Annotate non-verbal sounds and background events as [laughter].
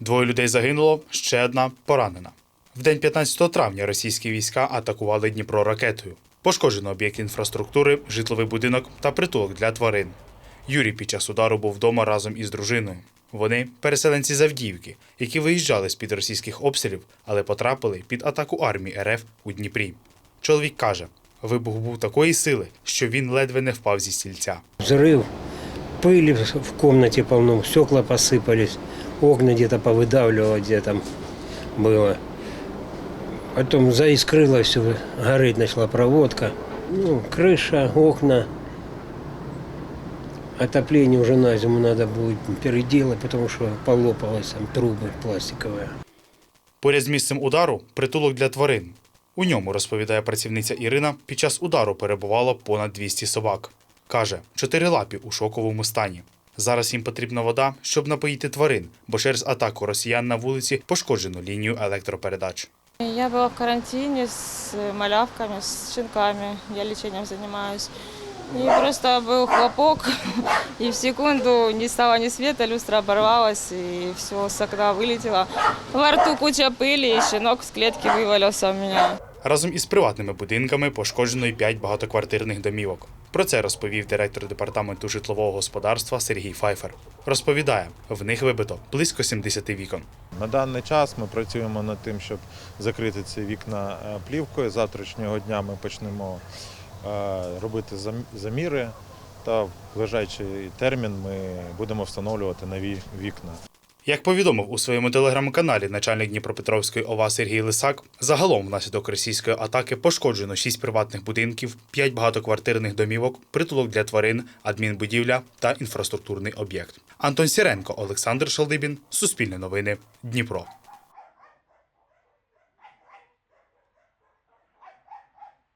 Двоє людей загинуло, ще одна поранена. В день 15 травня російські війська атакували Дніпро ракетою. Пошкоджено об'єкт інфраструктури, житловий будинок та притулок для тварин. Юрій під час удару був вдома разом із дружиною. Вони переселенці з які виїжджали з під російських обстрілів, але потрапили під атаку армії РФ у Дніпрі. Чоловік каже, вибух був такої сили, що він ледве не впав зі стільця. Взрыв, пыли в комнате полно, стекла посыпались, окна где-то повыдавливало, где там было. Потом заискрыло все, гореть начала проводка. Ну, крыша, окна. Отопление уже на зиму надо будет переделать, потому что полопалось там трубы пластиковые. Поряд з місцем удару притулок для тварин. У ньому, розповідає працівниця Ірина, під час удару перебувало понад 200 собак. Каже, чотирилапі у шоковому стані. Зараз їм потрібна вода, щоб напоїти тварин, бо через атаку росіян на вулиці пошкоджено лінію електропередач. Я была в карантине с малявками, с щенками. Я лечением занимаюсь. И просто был хлопок, [laughs] и в секунду не стало ни света, люстра оборвалась, и все с окна вылетело. Во рту куча пыли, и щенок с клетки вывалился у меня. Разом із приватними будинками пошкоджено й 5 багатоквартирних домівок. Про це розповів директор департаменту житлового господарства Сергій Файфер. Розповідає, в них вибито близько 70 вікон. На даний час ми працюємо над тим, щоб закрити ці вікна е, плівкою. Завтрашнього дня ми почнемо е, робити зам- заміри, та в ближайший термін ми будемо встановлювати нові вікна. Як повідомив у своєму телеграм-каналі начальник Дніпропетровської ОВА Сергій Лисак, загалом внаслідок російської атаки пошкоджено 6 приватних будинків, 5 багатоквартирних домівок, притулок для тварин, адмінбудівля та інфраструктурний об'єкт. Антон Сіренко, Олександр Шалдибін, Суспільне новини, Дніпро.